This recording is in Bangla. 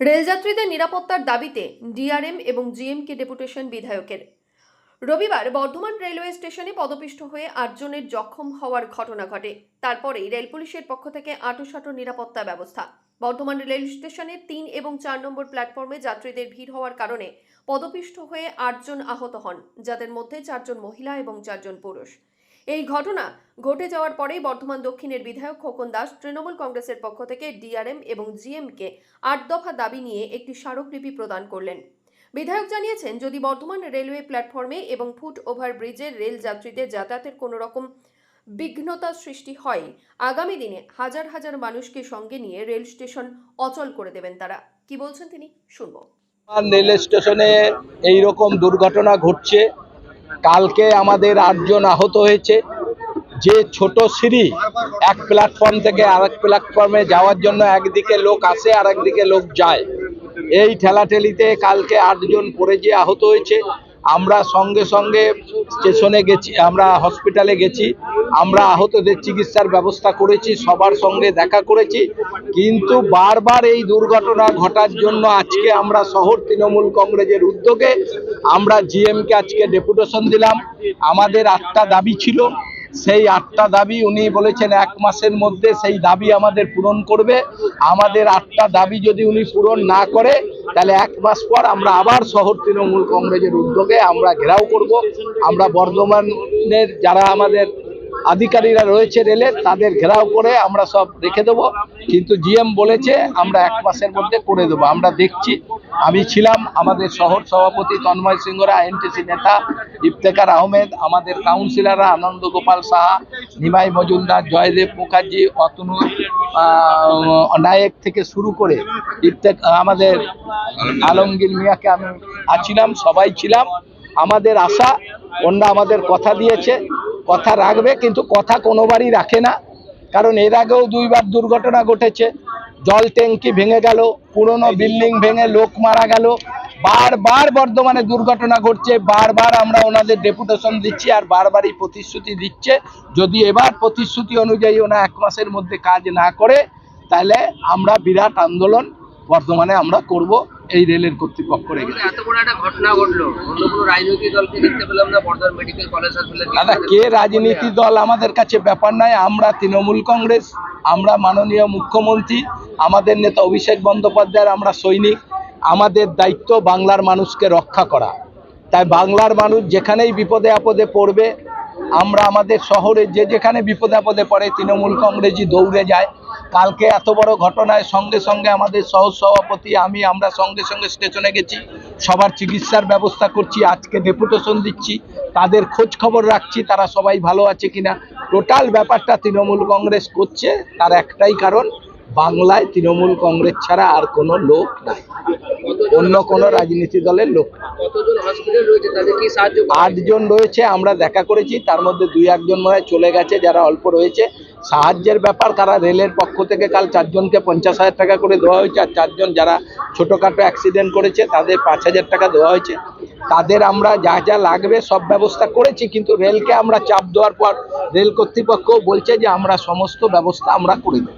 রেলযাত্রীদের নিরাপত্তার দাবিতে ডিআরএম এবং জিএমকে ডেপুটেশন বিধায়কের। রবিবার বর্ধমান রেলওয়ে স্টেশনে পদপিষ্ট হয়ে আটজনের জখম হওয়ার ঘটনা ঘটে। তারপরেই রেল পুলিশের পক্ষ থেকে আটোসাটো নিরাপত্তা ব্যবস্থা। বর্ধমান রেল স্টেশনে তিন এবং চার নম্বর প্ল্যাটফর্মে যাত্রীদের ভিড় হওয়ার কারণে পদপিষ্ট হয়ে আটজন আহত হন, যাদের মধ্যে চারজন মহিলা এবং চারজন পুরুষ। এই ঘটনা ঘটে যাওয়ার পরেই বর্ধমান দক্ষিণের বিধায়ক খোকন দাস তৃণমূল কংগ্রেসের পক্ষ থেকে ডিআরএম এবং জিএমকে আট দফা দাবি নিয়ে একটি স্মারকলিপি প্রদান করলেন। বিধায়ক জানিয়েছেন, যদি বর্ধমান রেলওয়ে প্ল্যাটফর্মে এবং ফুট ওভার ব্রিজের রেল যাত্রীদের যাতায়াতের কোনো রকম বিঘ্নতা সৃষ্টি হয়, আগামী দিনে হাজার হাজার মানুষকে সঙ্গে নিয়ে রেল স্টেশন অচল করে দেবেন তারা। কি বলছেন তিনি? শুনব। রেল স্টেশনে এই রকম দুর্ঘটনা ঘটছে। কালকে আমাদের আটজন আহত হয়েছে। যে ছোট সিঁড়ি এক প্ল্যাটফর্ম থেকে আরেক প্ল্যাটফর্মে যাওয়ার জন্য একদিকে লোক আসে আর একদিকে লোক যায়। এই ঠেলাঠেলিতে কালকে আটজন পড়ে যে আহত হয়েছে। আমরা সঙ্গে সঙ্গে স্টেশনে গেছি, আমরা হসপিটালে গেছি, আমরা আহতদের চিকিৎসার ব্যবস্থা করেছি, সবার সঙ্গে দেখা করেছি। কিন্তু বারবার এই দুর্ঘটনা ঘটার জন্য আজকে আমরা শহর তৃণমূল কংগ্রেসের উদ্যোগে আমরা জিএমকে আজকে ডেপুটেশন দিলাম। আমাদের আটটা দাবি ছিল। সেই আটটা দাবি উনি বলেছেন এক মাসের মধ্যে সেই দাবি আমাদের পূরণ করবে। আমাদের আটটা দাবি যদি উনি পূরণ না করে তাহলে এক মাস পর আমরা আবার শহর তৃণমূল কংগ্রেসের উদ্যোগে আমরা ঘেরাও করব। আমরা বর্ধমানের যারা আমাদের আধিকারিকরা রয়েছে রেলের তাদের ঘেরাও করে আমরা সব রেখে দেবো। কিন্তু জিএম বলেছে আমরা এক মাসের মধ্যে করে দেবো। আমরা দেখছি। আমি ছিলাম আমাদের শহর সভাপতি তন্ময় সিংহরা এনটিসি নেতা ইফতেকার আহমেদ, আমাদের কাউন্সিলররা আনন্দ গোপাল সাহা, নিমাই মজুমদার, জয়দেব মুখার্জি, অতনু নায়েক থেকে শুরু করে ইফতেক আমাদের আলমগীর মিয়াকে আমি আছিলাম সবাই ছিলাম। আমাদের আশা ওনারা আমাদের কথা দিয়েছে। কথা রাখবে, কিন্তু কথা কোনোবারই রাখে না। কারণ এর আগেও দুইবার দুর্ঘটনা ঘটেছে। জল ট্যাঙ্কি ভেঙে গেল, পুরনো বিল্ডিং ভেঙে লোক মারা গেল। বারবার বর্ধমানে দুর্ঘটনা ঘটছে, বারবার আমরা ওনাদের ডেপুটেশন দিচ্ছি আর বারবারই প্রতিশ্রুতি দিচ্ছে। যদি এবার প্রতিশ্রুতি অনুযায়ী ওনা এক মাসের মধ্যে কাজ না করে, তাহলে আমরা বিরাট আন্দোলন বর্ধমানে আমরা করব। এই রেলের কর্তৃপক্ষ রেখে এত বড় একটা ঘটনা ঘটলো। অন্য কোনো রাজনৈতিক দলকে দেখতে পেলাম না বর্ধমান মেডিকেল কলেজ হাসপাতালে দাদা কে রাজনীতি দল আমাদের কাছে ব্যাপার নয় আমরা তৃণমূল কংগ্রেস আমরা মাননীয় মুখ্যমন্ত্রী আমাদের নেতা অভিষেক বন্দ্যোপাধ্যায়ের আমরা সৈনিক আমাদের দায়িত্ব বাংলার মানুষকে রক্ষা করা। তাই বাংলার মানুষ যেখানেই বিপদে আপদে পড়বে আমরা আমাদের শহরে যে যেখানে বিপদে আপদে পড়ে তৃণমূল কংগ্রেসই দৌড়ে যায়। কালকে এত বড় ঘটনায় সঙ্গে সঙ্গে আমাদের সহ সভাপতি আমি, আমরা সঙ্গে সঙ্গে স্টেশনে গেছি, সবার চিকিৎসার ব্যবস্থা করছি, আজকে ডেপুটেশন দিচ্ছি, তাদের খোঁজ খবর রাখছি, তারা সবাই ভালো আছে কিনা। টোটাল ব্যাপারটা তৃণমূল কংগ্রেস করছে, তার একটাই কারণ বাংলায় তৃণমূল কংগ্রেস ছাড়া আর কোনো লোক নাই। অন্য কোনো রাজনীতি দলের লোক? আটজন রয়েছে আমরা দেখা করেছি। তার মধ্যে দুই একজন মনে চলে গেছে যারা অল্প রয়েছে। সাহায্যের ব্যাপার তারা রেলের পক্ষ থেকে কাল চারজনকে পঞ্চাশ হাজার টাকা করে দেওয়া হয়েছে আর চারজন যারা ছোটোখাটো অ্যাক্সিডেন্ট করেছে তাদের পাঁচ হাজার টাকা দেওয়া হয়েছে। তাদের আমরা যা যা লাগবে সব ব্যবস্থা করেছি কিন্তু রেলকে আমরা চাপ দেওয়ার পর রেল কর্তৃপক্ষ বলছে যে আমরা সমস্ত ব্যবস্থা আমরা করে দেবো।